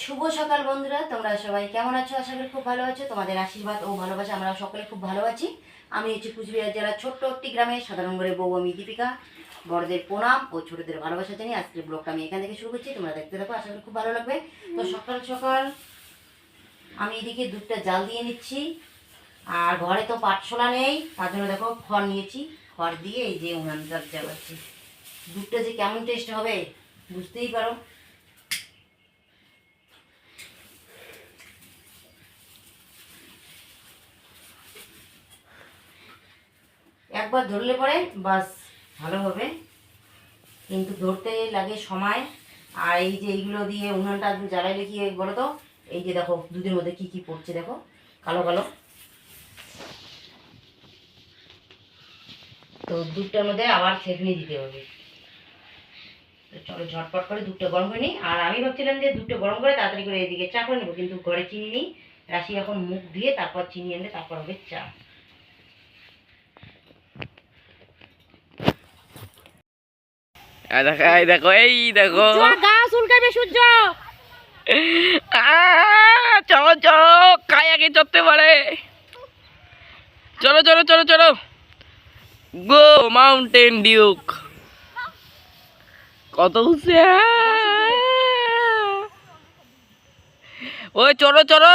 শুভ সকাল বন্ধুরা, তোমরা সবাই কেমন আছো? আশা করি খুব ভালো আছো। তোমাদের আশীর্বাদ ও ভালোবাসা আমরা সকলে খুব ভালো আছি। আমি হচ্ছে কুচবিহার জেলার ছোট্ট একটি গ্রামে সাধারণ করে বউ আমি দীপিকা। বড়দের প্রণাম ও ছোটদের ভালোবাসা জানি আজকের ব্লগটা আমি এখান থেকে শুরু করছি। তোমরা দেখতে থাকো, আশা করি খুব ভালো লাগবে। তো সকাল সকাল আমি এদিকে দুধটা জাল দিয়ে নিচ্ছি। আর ঘরে তো পাটশোলা নেই, তার জন্য দেখো খড় নিয়েছি। খড় দিয়ে এই যে উনানটা জ্বালাচ্ছি দুধটা যে কেমন টেস্ট হবে, বুঝতেই পারো। একবার ধরলে পরে বাস, ভালো হবে। কিন্তু ধরতে লাগে সময়। আর এই যে এইগুলো দিয়ে উনানটা জ্বালাইলে কি বলো তো এই যে দেখো, দুধের মধ্যে কি কি পড়ছে দেখো, কালো কালো। তো দুধটার মধ্যে আবার ছেঁকনি দিতে হবে। চলো ঝটপট করে দুধটা গরম করে নিই। আর আমি ভাবছিলাম যে দুধটা গরম করে তাড়াতাড়ি করে এদিকে চা করে নেব, কিন্তু ঘরে চিনি নেই। রাশি এখন মুখ দিয়ে তারপর চিনি এনে তারপর হবে চা। দেখো এই দেখো এই দেখো। গা চুলকাবে সূর্য। আহ, চলো চলো কায়াকে চড়তে পারে। চলো চলো চলো চলো। গো মাউন্টেন ডিউক কত উঁচে ওই চলো চলো।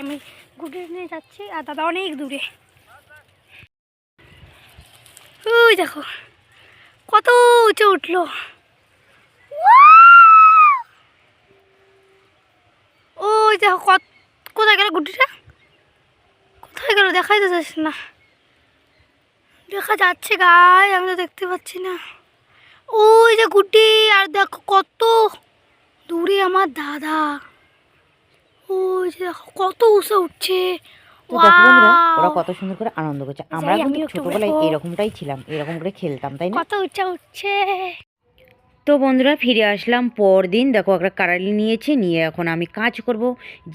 আমি গুটে নিয়ে যাচ্ছি। আর দাদা অনেক দূরে। ওই দেখো। কত উঁচু উঠল। ওই দেখো কত, কোথায় গেল গুটিটা? কোথায় গেল? দেখাই তো যাচ্ছে না। দেখা যাচ্ছে গায়ে আমি তো দেখতে পাচ্ছি না। ওই যে গুটি, আর দেখো কত দূরে আমার দাদা। ওই যে দেখো কত উঁচু উঠছে। তো দেখো বন্ধুরা ওরা কত সুন্দর করে আনন্দ করছে। আমরা কিন্তু ছোটবেলায় এরকমটাই ছিলাম এরকম করে খেলতাম তাই না? কত উঁচা উঠছে। তো বন্ধুরা ফিরে আসলাম পরদিন। দেখো একটা কারালি নিয়েছে নিয়ে এখন আমি কাজ করব।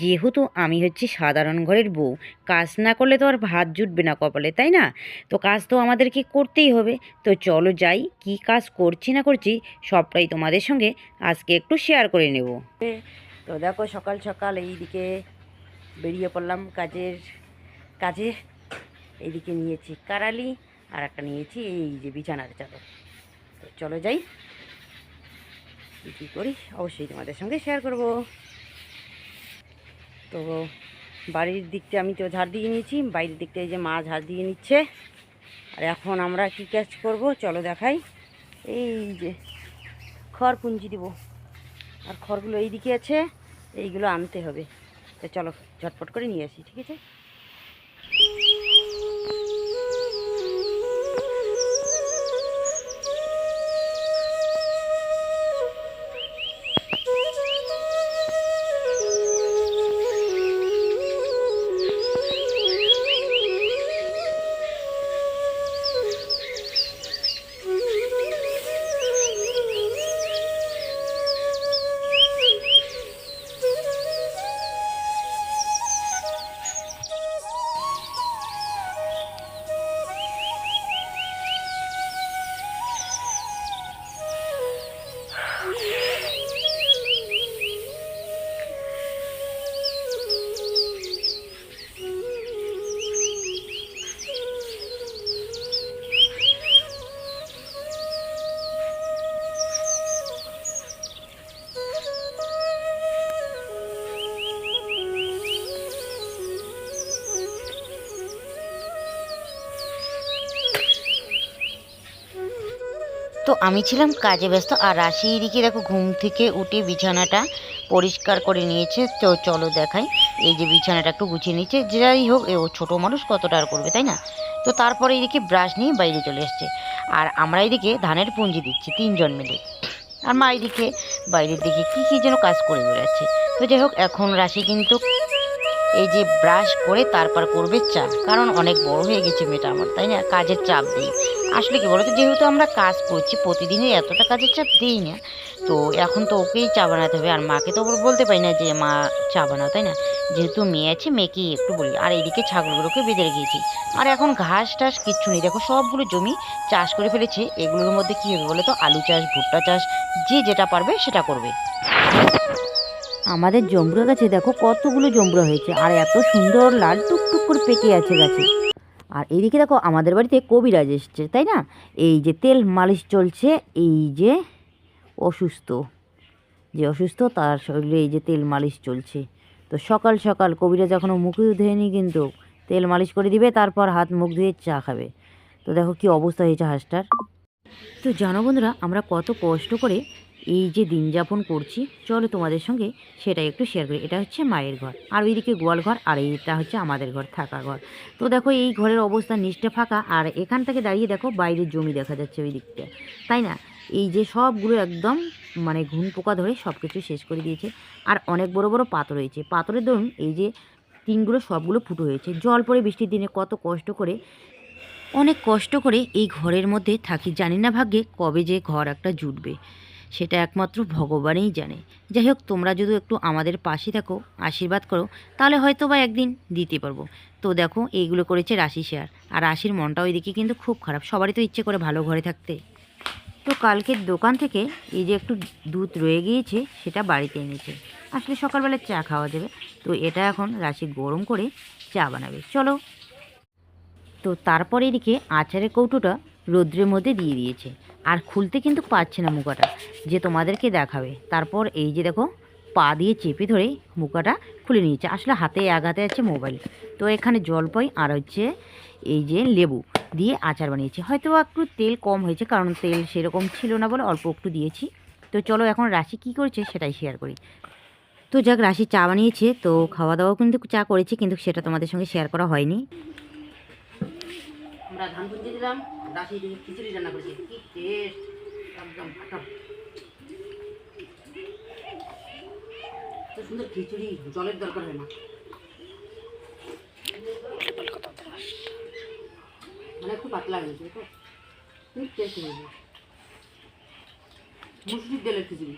যেহেতু আমি হচ্ছে সাধারণ ঘরের বউ কাজ না করলে তো আর ভাত জুটবে না কপালে তাই না? তো কাজ তো আমাদেরকে করতেই হবে। তো চলো যাই কি কাজ করছি না করছি সবটাই তোমাদের সঙ্গে আজকে একটু শেয়ার করে নেব। তো দেখো সকাল সকাল এইদিকে বেরিয়ে পড়লাম কাজের, কাজে। এইদিকে নিয়েছি কারালি, আর একটা নিয়েছি এই যে বিছানার চাদর। তো চলো যাই। কী করি? অবশ্যই তোমাদের সঙ্গে শেয়ার করব। তো বাড়ির দিকটা আমি তো ঝাড় দিয়ে নিয়েছি, বাইরের দিকটা এই যে মা ঝাড় দিয়ে নিচ্ছে। আর এখন আমরা কী কাজ করব? চলো দেখাই। এই যে খড় পুঞ্জি দিব। আর খড়গুলো এই দিকে আছে, এইগুলো আনতে হবে। তো চলো ঝটপট করে নিয়ে আসি ঠিক আছে? আমি ছিলাম কাজে ব্যস্ত আর রাশি এদিকে দেখো ঘুম থেকে উঠে বিছানাটা পরিষ্কার করে নিয়েছে। তো চলো দেখাই। এই যে বিছানাটা একটু গুছিয়ে নিচ্ছে। যাই হোক ও ছোটো মানুষ, কতটা আর করবে, তাই না? তো তারপরে এদিকে ব্রাশ নিয়ে বাইরে চলে এসছে। আর আমরা এদিকে ধানের পুঞ্জি দিচ্ছি, তিনজন মিলে। আর মা এদিকে বাইরের দিকে কী কী যেন কাজ করে বেড়াচ্ছে। তো যাই হোক, এখন রাশি কিন্তু এই যে ব্রাশ করে তারপর করবে চা। কারণ অনেক বড় হয়ে গেছে মেয়েটা আমার, তাই না? কাজের চাপ দিই আসলে কি বলতো, যেহেতু আমরা কাজ করছি প্রতিদিনই এতটা কাজের চাপ দিই না, তো এখন তো ওকেই চা বানাতে হবে। আর মাকে তো বলতে পারি না যে, মা, চা বানাও, তাই না? যেহেতু মেয়ে আছে মেয়েকেই একটু বলি। আর এইদিকে ছাগলগুলোকে বেঁধে রেখেছি। আর এখন ঘাস টাস কিচ্ছু নেই। দেখো সবগুলো জমি চাষ করে ফেলেছে। এগুলোর মধ্যে কী হবে বলে তো আলু চাষ, ভুট্টা চাষ, যে যেটা পারবে সেটা করবে। আমাদের জম্বুরা গাছে দেখো কতগুলো জম্বুরা হয়েছে। আর এত সুন্দর লাল টুকটুক করে পেকে আছে গাছে। আর এদিকে দেখো আমাদের বাড়িতে কবিরাজ এসছে, তাই না? এই যে তেল মালিশ চলছে, এই যে অসুস্থ। যে অসুস্থ, তার শরীরে এই যে তেল মালিশ চলছে। তো সকাল সকাল কবিরাজ এখনও মুখেও ধুয়নি কিন্তু তেল মালিশ করে দিবে, তারপর হাত মুখ ধুয়ে চা খাবে। তো দেখো কি অবস্থা হয়েছে হাঁসটার। তো জানো বন্ধুরা, আমরা কত কষ্ট করে এই যে দিন যাপন করছি, চলো তোমাদের সঙ্গে সেটাই একটু শেয়ার করি। এটা হচ্ছে মায়ের ঘর। আর ওইদিকে গোয়াল ঘর, আর এইটা হচ্ছে আমাদের ঘর, থাকা ঘর। তো দেখো এই ঘরের অবস্থা নিচটা ফাঁকা, আর এখান থেকে দাঁড়িয়ে দেখো বাইরের জমি দেখা যাচ্ছে ওই দিকটা তাই না? এই যে সবগুলো একদম মানে ঘুন পোকা ধরে সব কিছু শেষ করে দিয়েছে। আর অনেক বড় বড় পাথর হয়েছে পাথরের দরুন এই যে টিনগুলো সবগুলো ফুটো হয়েছে। জল পড়ে বৃষ্টির দিনে কত কষ্ট করে, অনেক কষ্ট করে এই ঘরের মধ্যে থাকি। জানি না ভাগ্যে কবে যে ঘর একটা জুটবে। সেটা একমাত্র ভগবানই জানে। যাই হোক তোমরা যদি একটু আমাদের পাশে থাকো, আশীর্বাদ করো, তাহলে হয়তো বা একদিন দিতে পারব। তো দেখো, এইগুলো করেছে রাশি শেয়ার। আর রাশির মনটা ওইদিকে কিন্তু খুব খারাপ। সবারই তো ইচ্ছে করে ভালো ঘরে থাকতে। তো কালকের দোকান থেকে এই যে একটু দুধ রয়ে গিয়েছে, সেটা বাড়িতে এনেছে। আসলে সকালবেলা চা খাওয়া যাবে তো এটা এখন রাশি গরম করে চা বানাবে। চলো। তো তারপরে এদিকে আচারের কৌটোটা রৌদ্রের মধ্যে দিয়ে দিয়েছে। আর খুলতে কিন্তু পারছে না মুখাটা যে তোমাদেরকে দেখাবে, তারপর এই যে দেখো, পা দিয়ে চেপে ধরে মুখাটা খুলে নিয়েছে। আসলে হাতে আঘাতে আছে মোবাইল। তো এখানে জলপাই আর হচ্ছে এই যে লেবু দিয়ে আচার বানিয়েছি। হয়তো একটু তেল কম হয়েছে, কারণ তেল সেরকম ছিল না বলে অল্প একটু দিয়েছি। তো চলো এখন রাশি কি করেছে সেটাই শেয়ার করি। তো যাক, রাশি চা বানিয়েছে, তো খাওয়া দাওয়াও কিন্তু চা করেছি, কিন্তু সেটা তোমাদের সঙ্গে শেয়ার করা হয়নি। আমরা ধান দিলাম। রাশি দিয়ে খিচুড়ি রান্না করেছি। কি টেস্ট একদম ফাটা তো সুন্দর খিচুড়ি, জলের দরকার হয় না। মানে একটু পাতলা হয়েছে তো খুব টেস্ট হয়েছে। মুসুরির ডালের খিচুড়ি।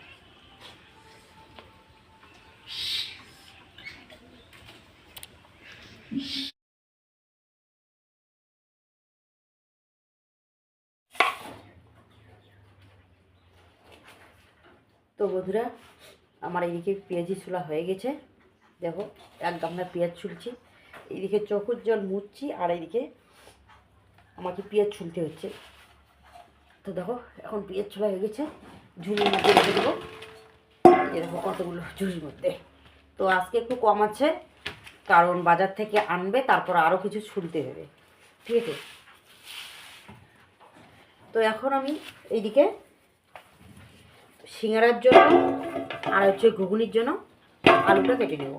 তো বন্ধুরা, আমার এইদিকে পেঁয়াজি ছোলা হয়ে গেছে। দেখো, এক গামলা পেঁয়াজ ছুলছি। এইদিকে চোখের জল মুছছি, আর এইদিকে আমাকে পেঁয়াজ ছুলতে হচ্ছে। তো দেখো, এখন পেঁয়াজ ছোলা হয়ে গেছে। ঝুড়ির মধ্যে রেখে দেবো। দেখো, কতগুলো ঝুড়ির মধ্যে। তো আজকে একটু কম আছে, কারণ বাজার থেকে আনবে, তারপর আরও কিছু ছুলতে হবে। ঠিক আছে? তো এখন আমি এইদিকে সিঙ্গারার জন্য আর হচ্ছে ঘুগনির জন্য আলুটা কেটে নেব।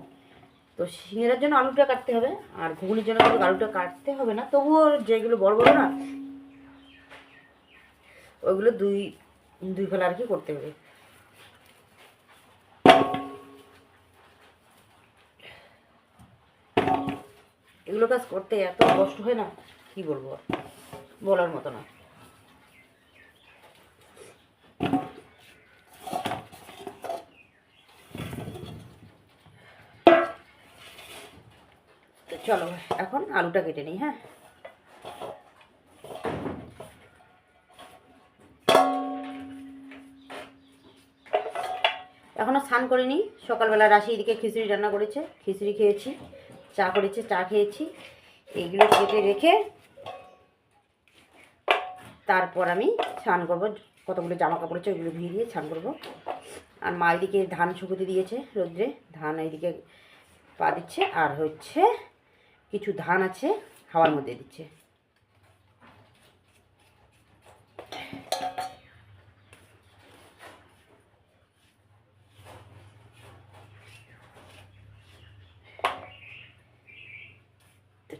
তো সিঙ্গারার জন্য আলুটা কাটতে হবে আর ঘুগনির জন্য আলুটা কাটতে হবে না। তবুও যেগুলো বড় বড় না, ওইগুলো দুই দুই ফেলা আর কি করতে হবে। এগুলো কাজ করতে এত কষ্ট হয় না, কি বলব? বলার মতো না তো চলো, এখন আলুটা কেটে নিই হ্যাঁ? এখনও স্নান করিনি, সকালবেলা রাশি এদিকে খিচুড়ি রান্না করেছে, খিচুড়ি খেয়েছি, চা করেছে, চা খেয়েছি, এইগুলো কেটে রেখে তারপর আমি স্নান করব, কতগুলো জামা কাপড় আছে ওইগুলো ধুয়ে দিয়ে স্নান করব। আর মা এদিকে ধান শুকোতে দিয়েছে রোদ্রে, ধান এইদিকে পা দিচ্ছে, আর হচ্ছে কিছু ধান আছে, হাওয়ার মধ্যে দিচ্ছে।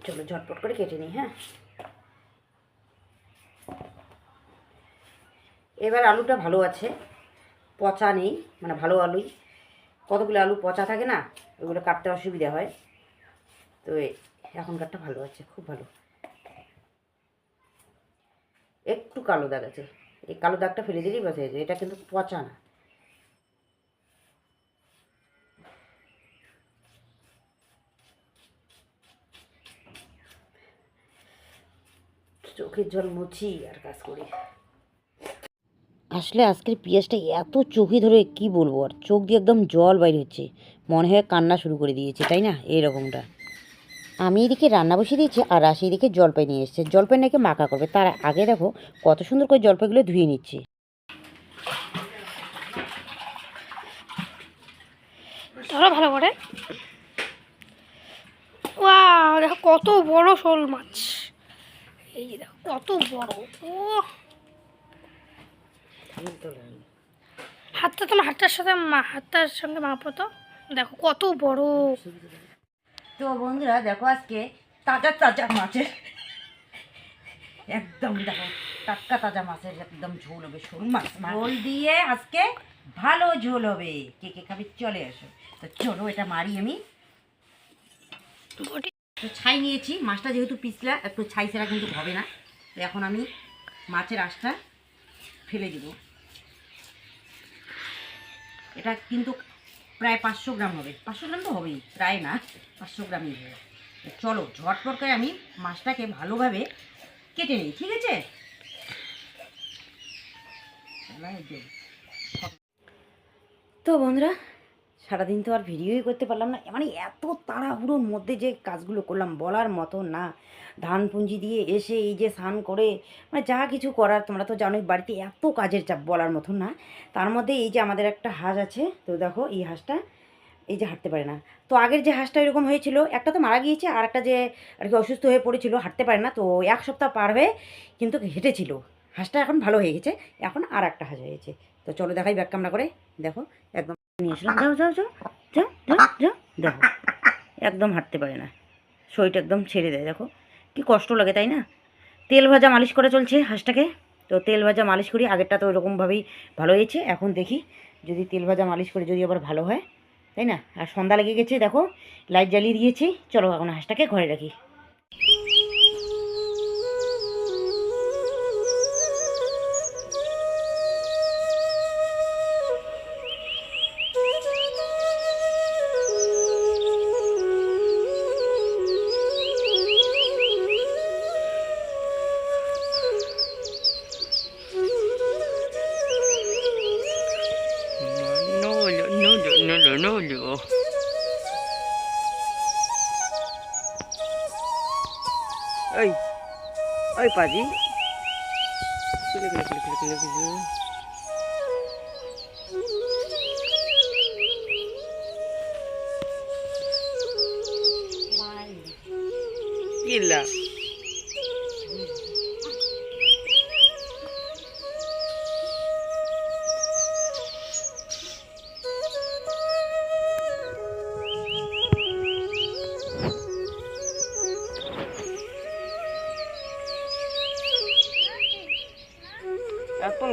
চলো ঝটপট করে কেটে নিই হ্যাঁ। এবার আলুটা ভালো আছে, পচা নেই মানে ভালো আলুই। কতগুলো আলু পচা থাকে না, ওগুলো কাটতে অসুবিধা হয়। তো এখনকারটা ভালো আছে, খুব ভালো। একটু কালো দাগ আছে। এই কালো দাগটা ফেলে দিলেই বাঁচা যাবে এটা কিন্তু পচা না। চোখের জল মুছি আর কাজ করি। আসলে আজকের পিঁয়াজটা এত চোখে ধরে কি বলব আর, চোখ দিয়ে একদম জল বাইরে হচ্ছে। মনে হয় কান্না শুরু করে দিয়েছে, তাই না? এইরকমটা আমি এদিকে রান্না বসিয়ে দিয়েছি আর রাশি এদিকে জলপাই নিয়ে এসছে। জলপাই নাকি মাখা করবে। তার আগে দেখো কত সুন্দর করে জলপাইগুলো ধুয়ে নিচ্ছে। ভালো করে। ওয়া দেখো কত বড় শোল মাছ। এই দেখো, কত বড়। ও হাতটা তোমার হাতটার সাথে হাতটার সঙ্গে মাপো তো। দেখো কত বড়। তো বন্ধুরা, দেখো আজকে তাজা তাজা মাছের একদম দেখো, টাটকা তাজা মাছের একদম ঝোল হবে, শোল মাছ ঝোল দিয়ে আজকে ভালো ঝোল হবে। কে কে খাবি চলে আসো। তো চলো এটা মারি আমি। তো ছাই নিয়েছি, মাছটা যেহেতু পিছলা, একটু ছাই ছাড়া কিন্তু হবে না। তো এখন আমি মাছের আঁশটা ফেলে দিব। এটা কিন্তু প্রায় পাঁচশো গ্রাম হবে। পাঁচশো গ্রাম তো হবেই, প্রায় না, পাঁচশো গ্রামই হবে। চলো ঝটপট করে আমি মাছটাকে ভালোভাবে কেটে নিই, ঠিক আছে? তো বন্ধুরা সারাদিন তো আর ভিডিওই করতে পারলাম না। মানে এত তাড়াহুড়োর মধ্যে যে কাজগুলো করলাম, বলার মতো না। ধান পুঁজি দিয়ে এসে এই যে স্নান করে মানে যা কিছু করার, তোমরা তো জানোই বাড়িতে এত কাজের চাপ বলার মতো না। তার মধ্যে এই যে আমাদের একটা হাঁস আছে, তো দেখো এই হাঁসটা এই যে হাঁটতে পারে না। তো আগের যে হাঁসটা এরকম হয়েছিল, একটা তো মারা গিয়েছে, আর একটা যে আর কি অসুস্থ হয়ে পড়েছিল, হাঁটতে পারে না। তো এক সপ্তাহ পার হয়ে কিন্তু হেঁটেছিল। হাঁসটা এখন ভালো হয়ে গেছে, এখন আর একটা হাঁস হয়েছে। তো চলো দেখাই ব্যাক ক্যামেরা করে, দেখো, একদম নিয়ে এসলাম যাও যাও যাও যাও যাও যাও, দেখো, একদম হাঁটতে পারে না। শরীরটা একদম ছেড়ে দেয়, দেখো, কি কষ্ট লাগে, তাই না? তেল ভাজা মালিশ করে চলছে হাঁসটাকে। তো তেল ভাজা মালিশ করি, আগেরটা তো ওরকমভাবেই ভালো হয়েছে, এখন দেখি যদি তেল ভাজা মালিশ করে যদি আবার ভালো হয়, তাই না? আর সন্ধ্যা লেগে গেছে, দেখো, লাইট জ্বালিয়ে দিয়েছি, চলো এখন হাঁসটাকে ঘরে রাখি। Oi. Oi, Padi. Kena, kena, kena, kena, kena, kena. Gila.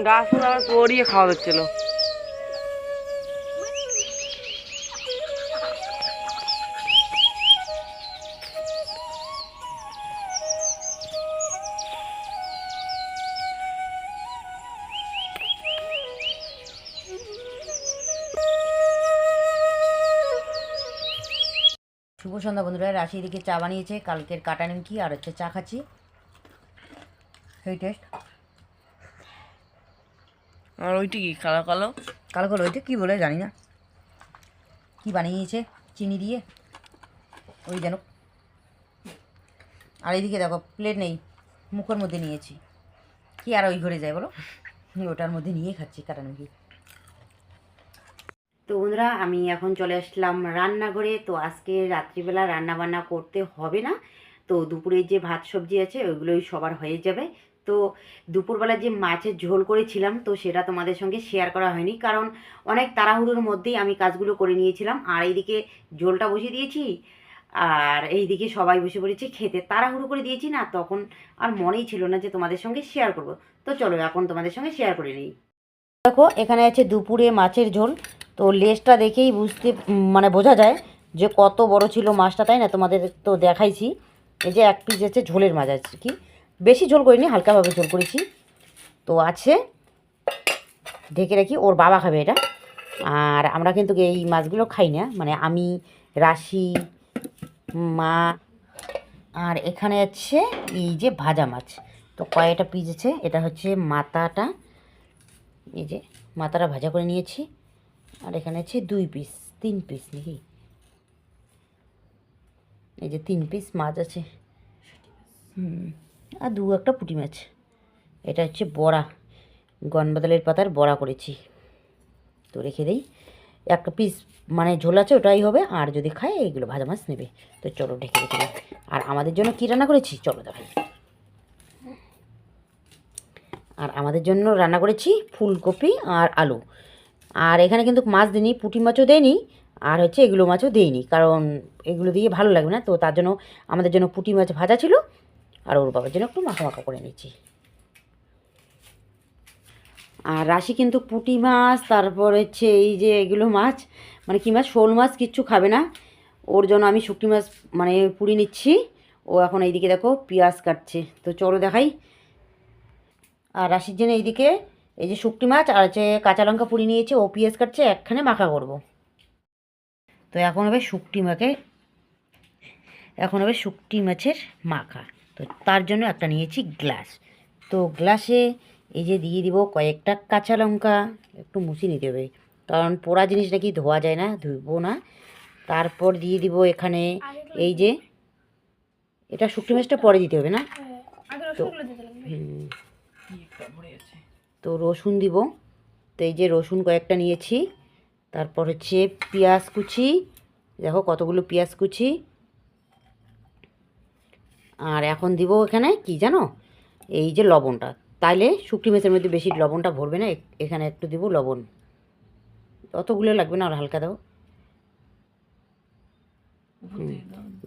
গাছ আমার পরিয়ে খাওয়া হচ্ছিল। শুভ সন্ধ্যা বন্ধুরা রাশি এদিকে চা বানিয়েছে, কালকের কাটা নিমকি আর হচ্ছে চা খাচ্ছি। সেই টেস্ট। আর ওইটা কি কালো কালো? কালো কালো ওইটা কী বলে জানি না। কী বানিয়েছে চিনি দিয়ে? ওই যেন। আর এইদিকে দেখো প্লেট নেই মুখের মধ্যে নিয়েছি। কি আর ওই ঘরে যায় বলো? ওটার মধ্যে নিয়ে খাচ্ছি কাটা নিমকি তো বন্ধুরা আমি এখন চলে আসলাম রান্নাঘরে। তো আজকে রাত্রিবেলা রান্না বান্না করতে হবে না। তো দুপুরে যে ভাত সবজি আছে ওইগুলোই সবার হয়ে যাবে। তো দুপুরবেলা যে মাছের ঝোল করেছিলাম, তো সেটা তোমাদের সঙ্গে শেয়ার করা হয়নি। কারণ অনেক তাড়াহুড়োর মধ্যেই আমি কাজগুলো করে নিয়েছিলাম। আর এইদিকে ঝোলটা বসিয়ে দিয়েছি, আর এইদিকে সবাই বসে পড়েছে খেতে। তাড়াহুড়ো করে দিয়েছি না, তখন আর মনেই ছিল না যে তোমাদের সঙ্গে শেয়ার করব। তো চলো এখন তোমাদের সঙ্গে শেয়ার করে নিই। দেখো, এখানে আছে দুপুরে মাছের ঝোল। তো লেজটা দেখেই বুঝতে মানে বোঝা যায় যে কত বড় ছিল মাছটা, তাই না? তোমাদের তো দেখাইছি। এই যে এক পিস আছে ঝোলের মাছ আছে, কি? বেশি ঝোল করিনি, হালকাভাবে ঝোল করেছি। তো আছে, ঢেকে রাখি, ওর বাবা খাবে এটা। আর আমরা কিন্তু এই মাছগুলো খাই না মানে আমি, রাশি, মা, আর এখানে আছে এই যে ভাজা মাছ। তো কয়েকটা পিস আছে, এটা হচ্ছে মাথাটা, এই যে মাথাটা ভাজা করে নিয়েছি। আর এখানে আছে দুই পিস তিন পিস নাকি? এই যে তিন পিস মাছ আছে। হুম। আর দু একটা পুঁটি মাছ। এটা হচ্ছে বড়া। গনবাদলের পাতার বড়া করেছি। তো রেখে দেই। একটা পিস মানে ঝোল আছে, ওটাই হবে। আর যদি খায়, এইগুলো ভাজা মাছ নেবে। তো চলো ঢেকে রেখে দিই। আর আমাদের জন্য কী রান্না করেছি? চলো দেখাই। আর আমাদের জন্য রান্না করেছি ফুলকপি আর আলু। আর এখানে কিন্তু মাছ দিইনি, পুঁটি মাছও দেয়নি আর হচ্ছে এগুলো মাছও দেয়নি কারণ এগুলো দিয়ে ভালো লাগবে না। তো তার জন্য আমাদের জন্য পুঁটি মাছ ভাজা ছিল। আর ওর বাবার জন্য একটু মাখা মাখা করে নিচ্ছি। আর রাশি কিন্তু পুঁটি মাছ, তারপর হচ্ছে এই যে এগুলো মাছ মানে কি মাছ? শোল মাছ কিচ্ছু খাবে না। ওর জন্য আমি শুকটি মাছ মানে পুড়ি নিচ্ছি। ও এখন এইদিকে দেখো পেঁয়াজ কাটছে। তো চলো দেখাই। আর রাশির জন্য এইদিকে এই যে শুকটি মাছ আর হচ্ছে কাঁচা লঙ্কা পুড়ি নিয়েছে, ও পেঁয়াজ কাটছে, একখানে মাখা করব। তো এখন হবে শুকটি মাকে এখন হবে শুকটি মাছের মাখা। তো তার জন্য একটা নিয়েছি গ্লাস। তো গ্লাসে এই যে দিয়ে দিব কয়েকটা কাঁচা লঙ্কা, একটু মুছে নিতে হবে। কারণ পোড়া জিনিস নাকি ধোয়া যায় না, ধুবো না। তারপর দিয়ে দিব এখানে এই যে, এটা শুকটি মাছটা পরে দিতে হবে না? হুম। তো রসুন দিব। তো এই যে রসুন কয়েকটা নিয়েছি। তারপর হচ্ছে পেঁয়াজ কুচি। দেখো কতগুলো পেঁয়াজ কুচি। আর এখন দিব এখানে কি জানো? এই যে লবণটা। তাইলে শুকটি মাছের মধ্যে বেশি লবণটা ভরবে না এখানে একটু দিব লবণ। অতগুলো লাগবে না আর হালকা দাও।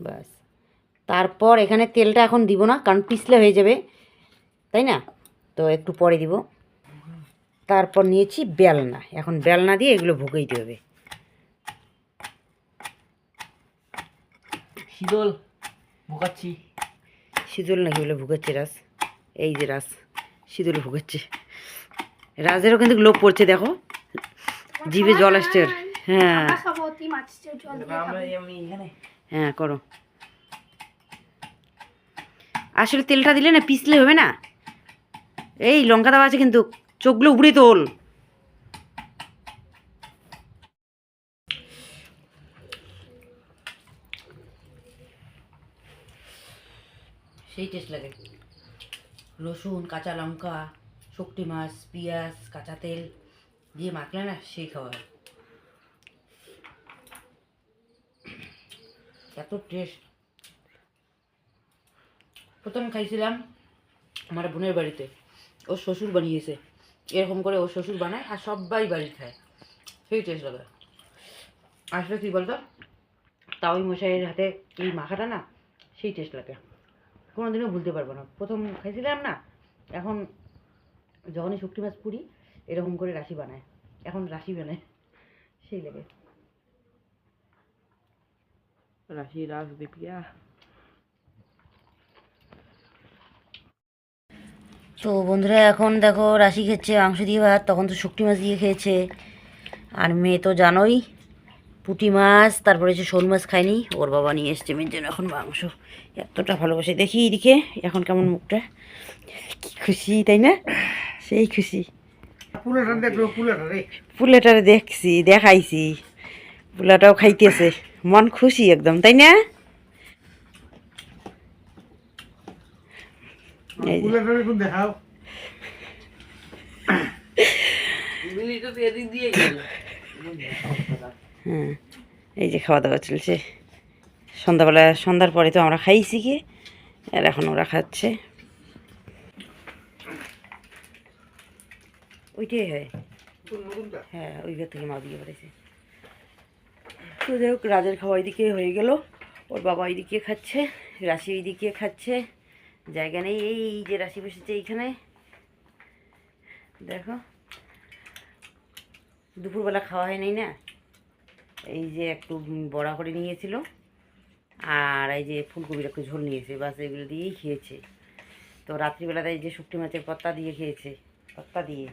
ব্যাস। তারপর এখানে তেলটা এখন দিব না কারণ পিছলে হয়ে যাবে তাই না? তো একটু পরে দিব। তারপর নিয়েছি বেলনা। এখন বেলনা দিয়ে এগুলো ভুগেইতে হবে। শীতল ভোগাচ্ছি শীতল নাকি বলে ভুগাচ্ছে রাস এই যে রাস শীতল ভুগাচ্ছে রাজেরও কিন্তু লোভ পড়ছে দেখো। জিভে জল আসছে হ্যাঁ। হ্যাঁ করো। আসলে তেলটা দিলে না পিছলে হবে না। এই লঙ্কা দেওয়া আছে কিন্তু চোখগুলো উবড়ে তোল। সেই টেস্ট লাগে। রসুন, কাঁচা লঙ্কা শুকটি মাছ, পেঁয়াজ, কাঁচা তেল দিয়ে মাখলে না সেই খাওয়া হয় এত টেস্ট প্রথম খাইছিলাম আমার বোনের বাড়িতে। ওর শ্বশুর বানিয়েছে। এরকম করে ওর শ্বশুর বানায় আর সবাই বাড়ি খায়। সেই টেস্ট লাগে আসলে কী বলতো? তাও মশাইয়ের হাতে এই মাখাটা না সেই টেস্ট লাগে। কোনোদিনও ভুলতে পারব না। প্রথম খাইছিলাম না এখন যখনই শুকটি মাছ পুরি এরকম করে রাশি বানায়। এখন রাশি বানায় সেই লাগে। রাশি রাস দীপিয়া তো বন্ধুরা এখন দেখো রাশি খেচ্ছে মাংস দিয়ে ভাত তখন তো শুকটি মাছ দিয়ে খেয়েছে। আর মেয়ে তো জানোই পুঁটি মাছ তারপরে যে শোল মাছ খায়নি ওর বাবা নিয়ে এসছে মেয়ের জন্য এখন মাংস। এতটা ভালোবাসে। দেখি এদিকে এখন কেমন মুখটা? কি খুশি তাই না? সেই খুশি। পুলাটারে দেখছি দেখাইছি। পুলাটাও খাইতেছে। মন খুশি একদম তাই না? দেখাও। দিয়ে গেল। হ্যাঁ এই যে খাওয়া দাওয়া চলছে। সন্ধ্যাবেলা, সন্ধ্যার পরে তো আমরা খাইছি কি, আর এখন ওরা খাচ্ছে। ওইটাই হয়। হ্যাঁ ওই ঘর থেকে মা বিয়ে পড়েছে তো যাই হোক, রাজের খাওয়া ওইদিকে হয়ে গেল। ওর বাবা ওইদিকে খাচ্ছে, রাশি ওইদিকে খাচ্ছে। জায়গা নেই, এই যে রাশি বসেছে এইখানে। দেখো। দুপুরবেলা খাওয়া হয় নাই না? এই যে একটু বড়া করে নিয়েছিল, আর এই যে ফুলকপির একটু ঝোল নিয়েছে, বাস এগুলো দিয়েই খেয়েছে। তো রাত্রিবেলাতে এই যে শুকটি মাছের পত্তা দিয়ে খেয়েছে, পত্তা দিয়ে।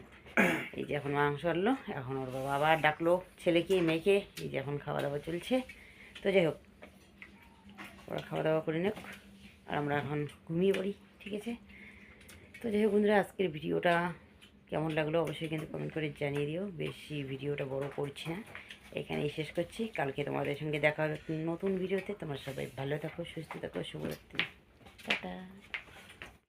এই যে এখন মাংস আনলো, এখন ওর বাবা আবার ডাকলো ছেলেকে, মেয়েকে, এই যে এখন খাওয়া দাওয়া চলছে। তো যাই হোক, ওরা খাওয়া দাওয়া করে নিক, আর আমরা এখন ঘুমিয়ে পড়ি, ঠিক আছে? তো যাই হোক বন্ধুরা, আজকের ভিডিওটা কেমন লাগল অবশ্যই কিন্তু কমেন্ট করে জানিয়ে দিও। বেশি ভিডিওটা বড় করছি না। এখানেই শেষ করছি। কালকে তোমাদের সঙ্গে দেখা হবে নতুন ভিডিওতে। তোমার সবাই ভালো থাকো, সুস্থ থাকো, শুভরাত্রি। টাটা।